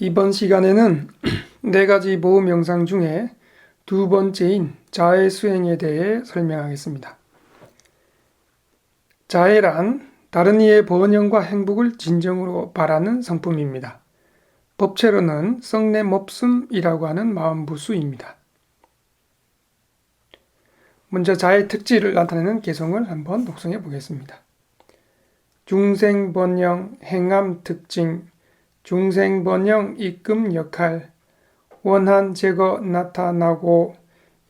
이번 시간에는 네 가지 보험 영상 중에 두 번째인 자해 수행에 대해 설명하겠습니다. 자해란 다른 이의 번영과 행복을 진정으로 바라는 성품입니다. 법체로는 썩내몹음이라고 하는 마음부수입니다. 먼저 자의 특질을 나타내는 개성을 한번 독성해 보겠습니다. 중생 번영 행암 특징 중생번영 입금 역할 원한 제거 나타나고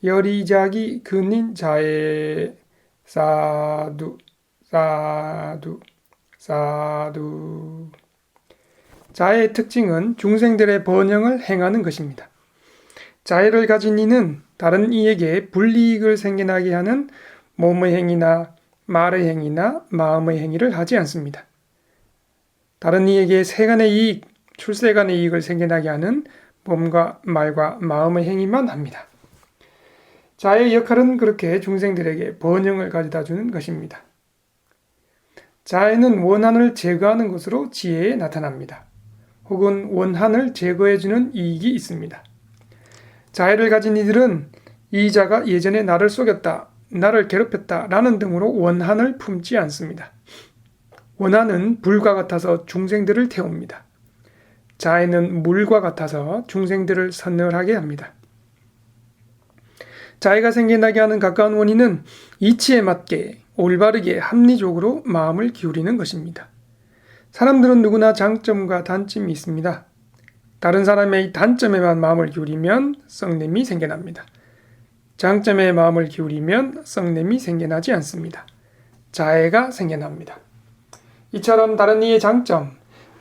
여리자기 근인 자의 사두 사두 사두 자의 특징은 중생들의 번영을 행하는 것입니다. 자애를 가진 이는 다른 이에게 불이익을 생겨나게 하는 몸의 행위나 말의 행위나 마음의 행위를 하지 않습니다. 다른 이에게 세간의 이익, 출세간의 이익을 생겨나게 하는 몸과 말과 마음의 행위만 합니다. 자의 역할은 그렇게 중생들에게 번영을 가져다 주는 것입니다. 자애는 원한을 제거하는 것으로 지혜에 나타납니다. 혹은 원한을 제거해주는 이익이 있습니다. 자애를 가진 이들은 이 자가 예전에 나를 속였다, 나를 괴롭혔다 라는 등으로 원한을 품지 않습니다. 원한은 불과 같아서 중생들을 태웁니다. 자애는 물과 같아서 중생들을 선늘하게 합니다. 자애가 생겨나게 하는 가까운 원인은 이치에 맞게 올바르게 합리적으로 마음을 기울이는 것입니다. 사람들은 누구나 장점과 단점이 있습니다. 다른 사람의 단점에만 마음을 기울이면 썩냄이 생겨납니다. 장점에 마음을 기울이면 썩냄이 생겨나지 않습니다. 자애가 생겨납니다. 이처럼 다른 이의 장점,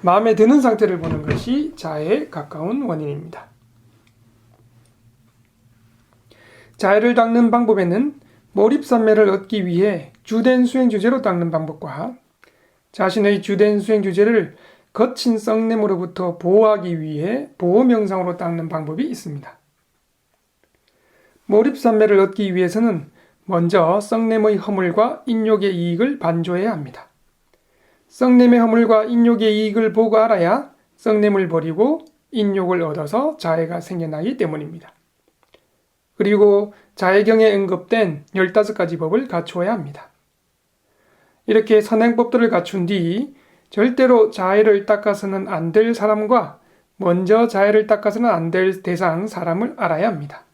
마음에 드는 상태를 보는 것이 자애에 가까운 원인입니다. 자애를 닦는 방법에는 몰입산매를 얻기 위해 주된 수행 주제로 닦는 방법과 자신의 주된 수행 주제를 거친 썩냄으로부터 보호하기 위해 보호 명상으로 닦는 방법이 있습니다. 몰입산매를 얻기 위해서는 먼저 썩냄의 허물과 인욕의 이익을 반조해야 합니다. 썩냄의 허물과 인욕의 이익을 보고 알아야 썩냄을 버리고 인욕을 얻어서 자애가 생겨나기 때문입니다. 그리고 자애경에 언급된 15가지 법을 갖추어야 합니다. 이렇게 선행법들을 갖춘 뒤 절대로 자애를 닦아서는 안 될 사람과 먼저 자애를 닦아서는 안 될 대상 사람을 알아야 합니다.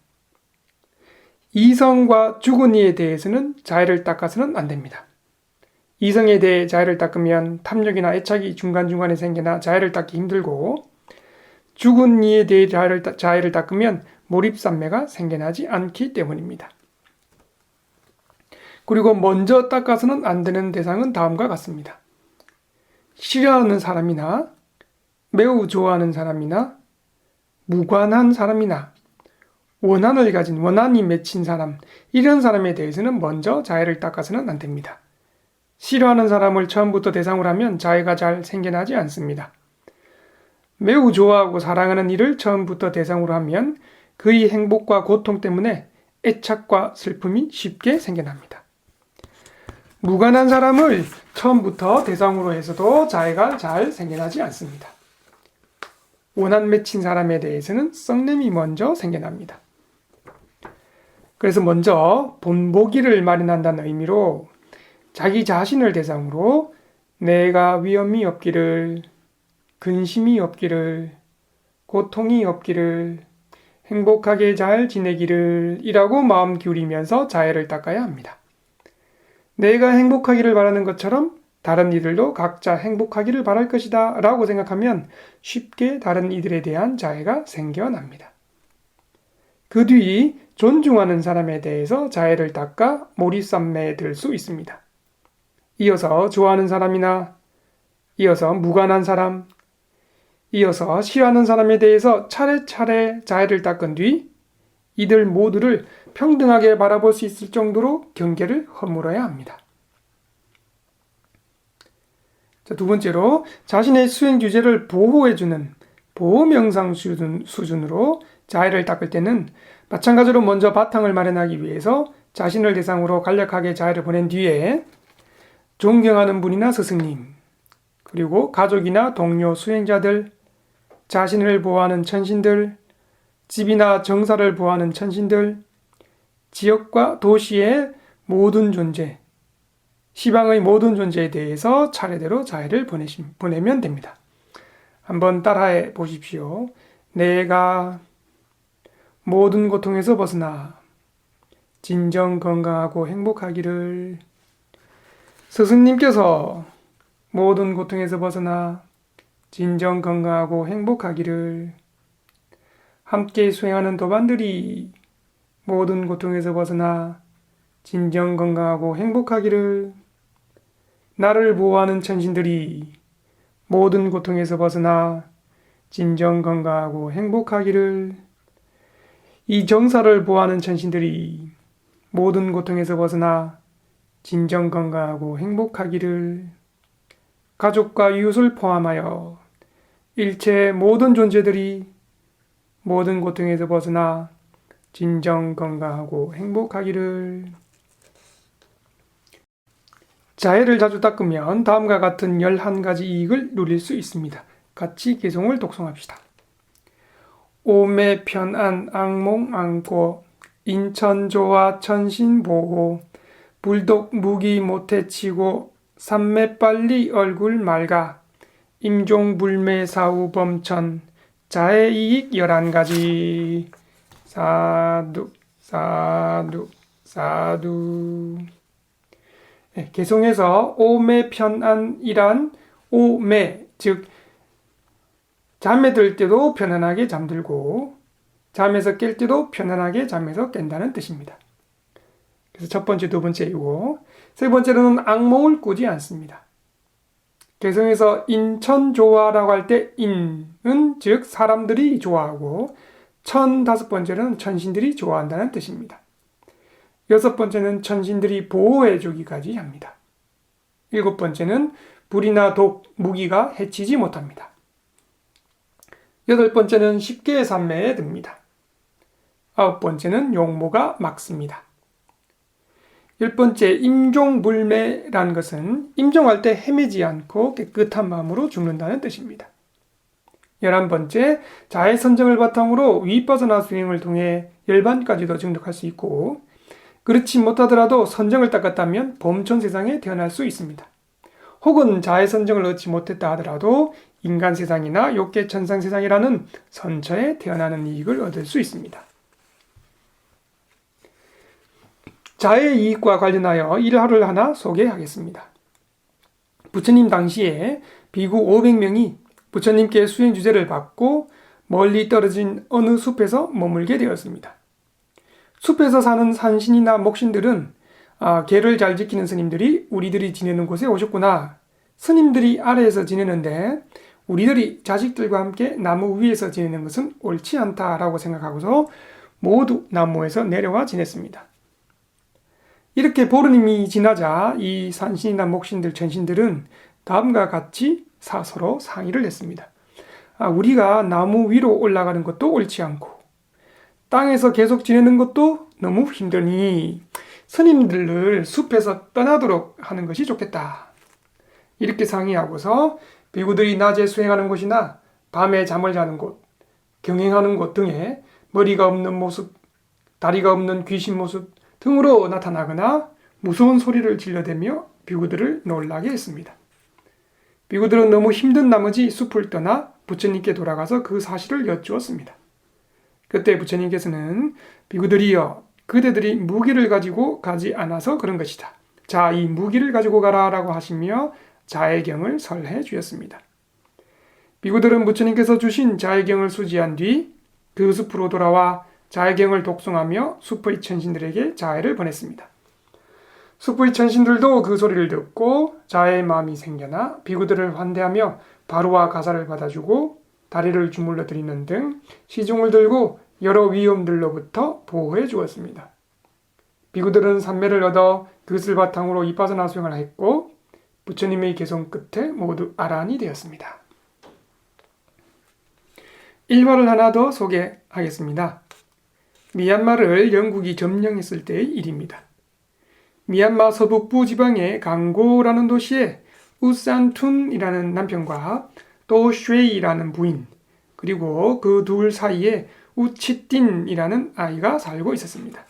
이성과 죽은 이에 대해서는 자애를 닦아서는 안 됩니다. 이성에 대해 자애를 닦으면 탐욕이나 애착이 중간중간에 생겨나 자애를 닦기 힘들고 죽은 이에 대해 자애를, 자애를 닦으면 몰입산매가 생겨나지 않기 때문입니다. 그리고 먼저 닦아서는 안 되는 대상은 다음과 같습니다. 싫어하는 사람이나 매우 좋아하는 사람이나 무관한 사람이나 원한을 가진 원한이 맺힌 사람 이런 사람에 대해서는 먼저 자애를 닦아서는 안 됩니다. 싫어하는 사람을 처음부터 대상으로 하면 자애가 잘 생겨나지 않습니다. 매우 좋아하고 사랑하는 이를 처음부터 대상으로 하면 그의 행복과 고통 때문에 애착과 슬픔이 쉽게 생겨납니다. 무관한 사람을 처음부터 대상으로 해서도 자애가 잘 생겨나지 않습니다. 원한 맺힌 사람에 대해서는 썩냄이 먼저 생겨납니다. 그래서 먼저 본보기를 마련한다는 의미로 자기 자신을 대상으로 내가 위험이 없기를, 근심이 없기를, 고통이 없기를, 행복하게 잘 지내기를 이라고 마음 기울이면서 자애를 닦아야 합니다. 내가 행복하기를 바라는 것처럼 다른 이들도 각자 행복하기를 바랄 것이다 라고 생각하면 쉽게 다른 이들에 대한 자애가 생겨납니다. 그 뒤 존중하는 사람에 대해서 자애를 닦아 몰입산매에 들 수 있습니다. 이어서 좋아하는 사람이나 이어서 무관한 사람, 이어서 싫어하는 사람에 대해서 차례차례 자애를 닦은 뒤 이들 모두를 평등하게 바라볼 수 있을 정도로 경계를 허물어야 합니다. 자, 두 번째로 자신의 수행 주제를 보호해주는 보호 명상 수준, 수준으로 자애를 닦을 때는 마찬가지로 먼저 바탕을 마련하기 위해서 자신을 대상으로 간략하게 자애를 보낸 뒤에 존경하는 분이나 스승님, 그리고 가족이나 동료 수행자들, 자신을 보호하는 천신들, 집이나 정사를 보호하는 천신들, 지역과 도시의 모든 존재, 시방의 모든 존재에 대해서 차례대로 자해를 보내면 됩니다. 한번 따라해 보십시오. 내가 모든 고통에서 벗어나 진정 건강하고 행복하기를 스승님께서 모든 고통에서 벗어나 진정 건강하고 행복하기를 함께 수행하는 도반들이 모든 고통에서 벗어나 진정 건강하고 행복하기를 나를 보호하는 천신들이 모든 고통에서 벗어나 진정 건강하고 행복하기를 이 정사를 보호하는 천신들이 모든 고통에서 벗어나 진정 건강하고 행복하기를 가족과 이웃을 포함하여 일체 모든 존재들이 모든 고통에서 벗어나 진정 건강하고 행복하기를 자해를 자주 닦으면 다음과 같은 11가지 이익을 누릴 수 있습니다. 같이 개송을 독송합시다. 오매 편안 악몽 안고 인천조화 천신보호 불독 무기 못해 치고 삼매 빨리 얼굴 맑아. 임종 불매 사후 범천 자해 이익 열한 가지. 사두 사두 사두. 네, 개성에서 오매 편안이란 오매 즉 잠에 들 때도 편안하게 잠들고 잠에서 깰 때도 편안하게 잠에서 깬다는 뜻입니다. 그래서 첫 번째, 두 번째이고 세 번째로는 악몽을 꾸지 않습니다. 개성에서 인천 좋아라고 할 때 인은 즉 사람들이 좋아하고 천 다섯 번째는 천신들이 좋아한다는 뜻입니다. 여섯 번째는 천신들이 보호해 주기까지 합니다. 일곱 번째는 불이나 독, 무기가 해치지 못합니다. 여덟 번째는 쉽게 산매에 듭니다. 아홉 번째는 용모가 막습니다. 열 번째 임종불매라는 것은 임종할 때 헤매지 않고 깨끗한 마음으로 죽는다는 뜻입니다. 열한 번째 자해 선정을 바탕으로 위빠서나 수행을 통해 열반까지도 증득할 수 있고 그렇지 못하더라도 선정을 닦았다면 범천 세상에 태어날 수 있습니다. 혹은 자해 선정을 얻지 못했다 하더라도 인간 세상이나 욕계 천상 세상이라는 선처에 태어나는 이익을 얻을 수 있습니다. 자해 이익과 관련하여 일화를 하나 소개하겠습니다. 부처님 당시에 비구 500명이 부처님께 수행 주제를 받고 멀리 떨어진 어느 숲에서 머물게 되었습니다. 숲에서 사는 산신이나 목신들은 아, 개를 잘 지키는 스님들이 우리들이 지내는 곳에 오셨구나. 스님들이 아래에서 지내는데 우리들이 자식들과 함께 나무 위에서 지내는 것은 옳지 않다라고 생각하고서 모두 나무에서 내려와 지냈습니다. 이렇게 보름이 지나자 이 산신이나 목신들, 전신들은 다음과 같이 사서로 상의를 했습니다. 아, 우리가 나무 위로 올라가는 것도 옳지 않고 땅에서 계속 지내는 것도 너무 힘드니 스님들을 숲에서 떠나도록 하는 것이 좋겠다. 이렇게 상의하고서 비구들이 낮에 수행하는 곳이나 밤에 잠을 자는 곳, 경행하는 곳 등에 머리가 없는 모습, 다리가 없는 귀신 모습 등으로 나타나거나 무서운 소리를 질러대며 비구들을 놀라게 했습니다. 비구들은 너무 힘든 나머지 숲을 떠나 부처님께 돌아가서 그 사실을 여쭈었습니다. 그때 부처님께서는 비구들이여 그대들이 무기를 가지고 가지 않아서 그런 것이다. 자, 이 무기를 가지고 가라 라고 하시며 자해경을 설해 주셨습니다. 비구들은 부처님께서 주신 자해경을 수지한 뒤 그 숲으로 돌아와 자해경을 독송하며 숲의 천신들에게 자해를 보냈습니다. 숲의 천신들도 그 소리를 듣고 자해의 마음이 생겨나 비구들을 환대하며 바로와 가사를 받아주고 다리를 주물러 드리는 등 시중을 들고 여러 위험들로부터 보호해 주었습니다. 비구들은 산매를 얻어 그것을 바탕으로 이빠서나 수행을 했고 부처님의 개성 끝에 모두 아란이 되었습니다. 일화를 하나 더 소개하겠습니다. 미얀마를 영국이 점령했을 때의 일입니다. 미얀마 서북부 지방의 강고라는 도시에 우산툰이라는 남편과 또 쉐이라는 부인, 그리고 그 둘 사이에 우치틴이라는 아이가 살고 있었습니다.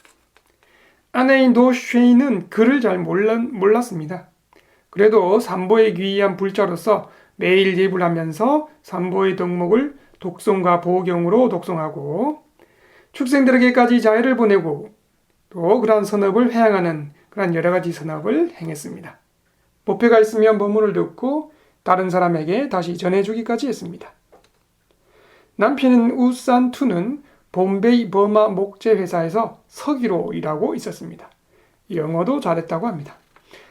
아내인 도쉐이는 글을 잘 몰랐, 몰랐 습니다. 그래도 삼보에 귀의한 불자로서 매일 예불 하면서 삼보의 덕목을 독송과 보경으로 독송하고 축생들에게까지 자해를 보내고 또 그러한 선업을 회양하는 그러한 여러 가지 선업을 행했습니다. 법회가 있으면 법문을 듣고 다른 사람에게 다시 전해주기까지 했습니다. 남편인 우산투는 봄베이 버마 목재 회사에서 서기로 일하고 있었습니다. 영어도 잘했다고 합니다.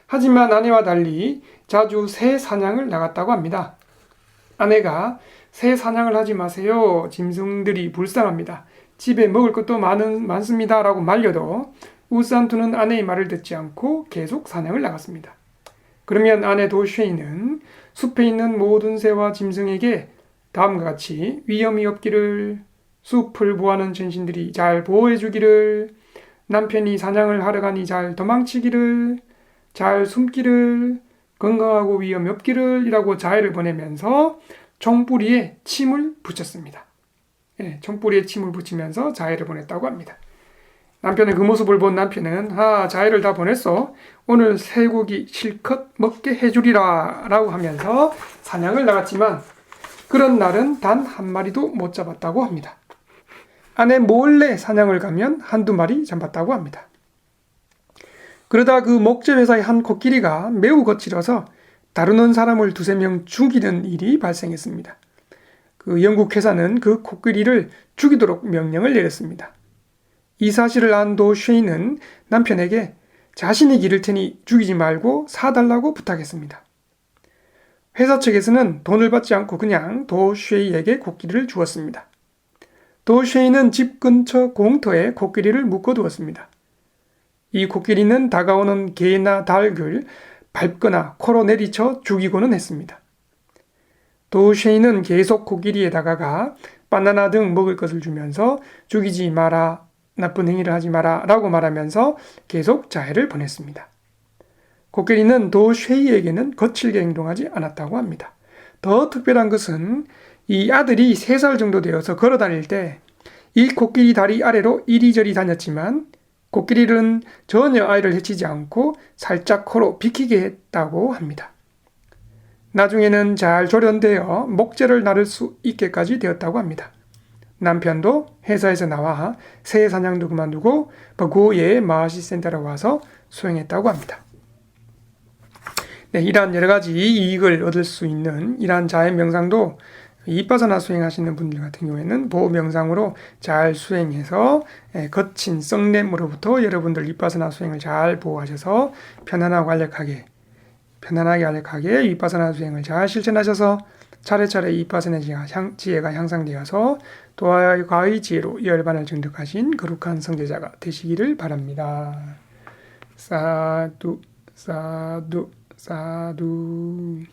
하지만 아내와 달리 자주 새 사냥을 나갔다고 합니다. 아내가 새 사냥을 하지 마세요. 짐승들이 불쌍합니다. 집에 먹을 것도 많은, 많습니다. 라고 말려도 우산투는 아내의 말을 듣지 않고 계속 사냥을 나갔습니다. 그러면 아내 도쉐이는 숲에 있는 모든 새와 짐승에게 다음과 같이 위험이 없기를 숲을 보하는 전신들이 잘 보호해 주기를 남편이 사냥을 하러 가니 잘 도망치기를 잘 숨기를 건강하고 위험이 없기를 이라고 자해를 보내면서 총뿌리에 침을 붙였습니다. 예, 총뿌리에 침을 붙이면서 자해를 보냈다고 합니다. 남편의 그 모습을 본 남편은 아 자해를 다 보냈어 오늘 쇠고기 실컷 먹게 해주리라 라고 하면서 사냥을 나갔지만 그런 날은 단 한 마리도 못 잡았다고 합니다. 아내 몰래 사냥을 가면 한두 마리 잡았다고 합니다. 그러다 그 목재 회사의 한 코끼리가 매우 거칠어서 다루는 사람을 두세 명 죽이는 일이 발생했습니다. 그 영국 회사는 그 코끼리를 죽이도록 명령을 내렸습니다. 이 사실을 안 도쉐이는 남편에게 자신이 기를 테니 죽이지 말고 사달라고 부탁했습니다. 회사 측에서는 돈을 받지 않고 그냥 도 쉐이에게 코끼리를 주었습니다. 도 쉐이는 집 근처 공터에 코끼리를 묶어두었습니다. 이 코끼리는 다가오는 개나 닭을 밟거나 코로 내리쳐 죽이고는 했습니다. 도쉐이는 계속 코끼리에 다가가 바나나 등 먹을 것을 주면서 죽이지 마라, 나쁜 행위를 하지 마라 라고 말하면서 계속 자해를 보냈습니다. 코끼리는 도쉐이에게는 거칠게 행동하지 않았다고 합니다. 더 특별한 것은 이 아들이 3살 정도 되어서 걸어 다닐 때 이 코끼리 다리 아래로 이리저리 다녔지만 코끼리는 전혀 아이를 해치지 않고 살짝 코로 비키게 했다고 합니다. 나중에는 잘 조련되어 목재를 나를 수 있게까지 되었다고 합니다. 남편도 회사에서 나와 새 사냥도 그만두고 버고의 마시 센터에 와서 수행했다고 합니다. 네, 이러한 여러 가지 이익을 얻을 수 있는 이러한 자연 명상도 이빠사나 수행하시는 분들 같은 경우에는 보호 명상으로 잘 수행해서 예, 거친 썩냄으로부터 여러분들 이빠사나 수행을 잘 보호하셔서 편안하고 간략하게 편안하게 간략하게 이빠사나 수행을 잘 실천하셔서 차례차례 이빠사나 지혜가 향상되어서 도화의 지혜로 열반을 증득하신 거룩한 성제자가 되시기를 바랍니다. 사두 사두 사두